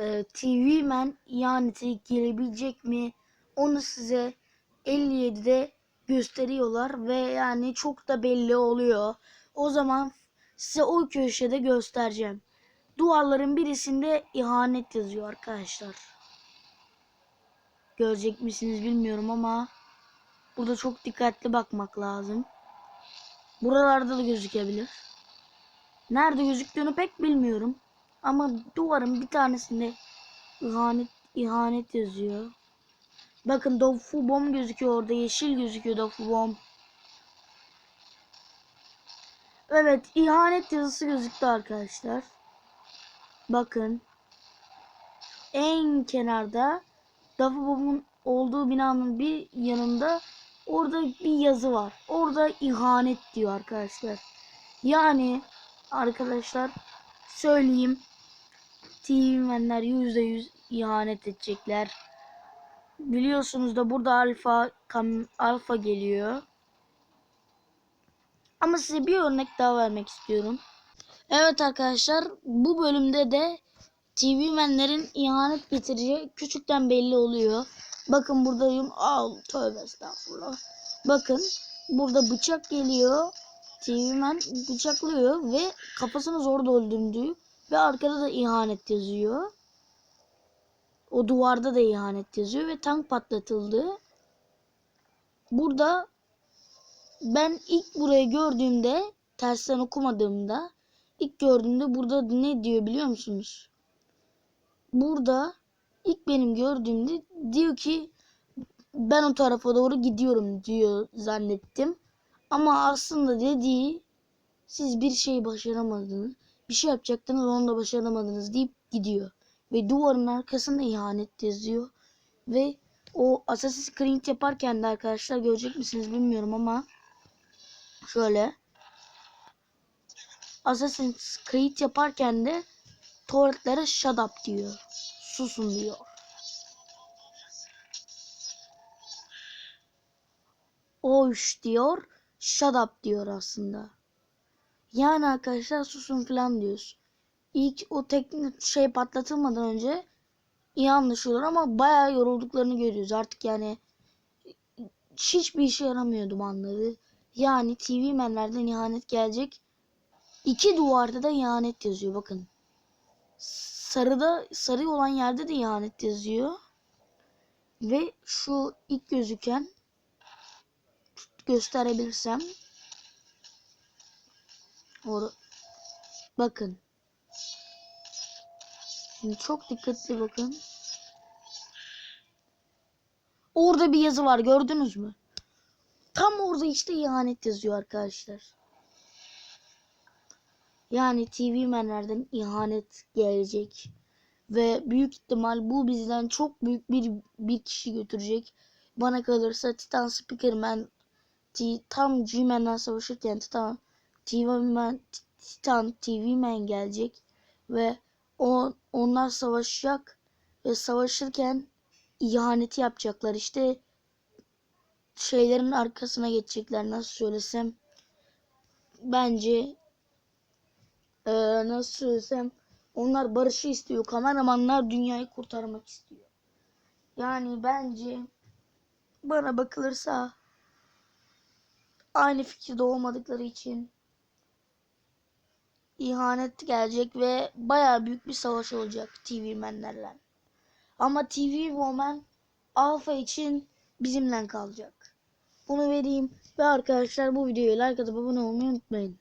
e, TV Man ihaneti gelebilecek mi? Onu size 57'de gösteriyorlar ve yani çok da belli oluyor. O zaman size o köşede göstereceğim. Duvarların birisinde ihanet yazıyor arkadaşlar. Görecek misiniz bilmiyorum ama burada çok dikkatli bakmak lazım. Buralarda da gözükebilir. Nerede gözüktüğünü pek bilmiyorum. Ama duvarın bir tanesinde ihanet ihanet yazıyor. Bakın Dofu Bomb gözüküyor orada. Yeşil gözüküyor Dofu Bomb. Evet ihanet yazısı gözüktü arkadaşlar. Bakın. En kenarda Duffy Bomb'un olduğu binanın bir yanında orada bir yazı var. Orada ihanet diyor arkadaşlar. Yani arkadaşlar söyleyeyim. TV menler %100 ihanet edecekler. Biliyorsunuz da burada alfa kam, alfa geliyor. Ama size bir örnek daha vermek istiyorum. Evet arkadaşlar bu bölümde de TV menlerin ihanet getireceği küçükten belli oluyor. Bakın buradayım. Al tövbe estağfurullah. Bakın burada bıçak geliyor. TV men bıçaklıyor ve kafasını zor öldürdüğü ve arkada da ihanet yazıyor. O duvarda da ihanet yazıyor ve tank patlatıldı. Burada ben ilk burayı gördüğümde tersten okumadığımda ilk gördüğümde burada ne diyor biliyor musunuz? Burada ilk benim gördüğümde diyor ki ben o tarafa doğru gidiyorum diyor zannettim. Ama aslında dediği siz bir şey başaramadınız. Bir şey yapacaktınız onu da başaramadınız deyip gidiyor. Ve duvarın arkasında ihanet yazıyor. Ve o Assassin's Creed yaparken de arkadaşlar görecek misiniz bilmiyorum ama şöyle Assassin's Creed yaparken de tuvaletlere shut up diyor. Susun diyor. Oş diyor. Shut up diyor aslında. Yani arkadaşlar susun falan diyoruz. İlk o teknik şey patlatılmadan önce iyi anlaşıyorlar ama bayağı yorulduklarını görüyoruz. Artık yani hiçbir işe yaramıyor dumanları. Yani TV menlerden ihanet gelecek. İki duvarda da ihanet yazıyor bakın. Sarıda sarı olan yerde de ihanet yazıyor. Ve şu ilk gözüken gösterebilirsem Or bakın. Şimdi çok dikkatli bakın. Orada bir yazı var gördünüz mü? Tam orada işte ihanet yazıyor arkadaşlar. Yani TV menlerden ihanet gelecek. Ve büyük ihtimal bu bizden çok büyük bir bir kişi götürecek. Bana kalırsa Titan Speakerman tam G-Man'den savaşırken Titan TV Titan TV Man gelecek ve o onlar savaşacak ve savaşırken ihaneti yapacaklar. İşte şeylerin arkasına geçecekler nasıl söylesem bence ee, nasıl söylesem onlar barışı istiyor. Kameramanlar dünyayı kurtarmak istiyor. Yani bence bana bakılırsa aynı fikirde olmadıkları için ihanet gelecek ve baya büyük bir savaş olacak TV menlerle. Ama TV Woman Alpha için bizimle kalacak. Bunu vereyim ve arkadaşlar bu videoyu like atıp abone olmayı unutmayın.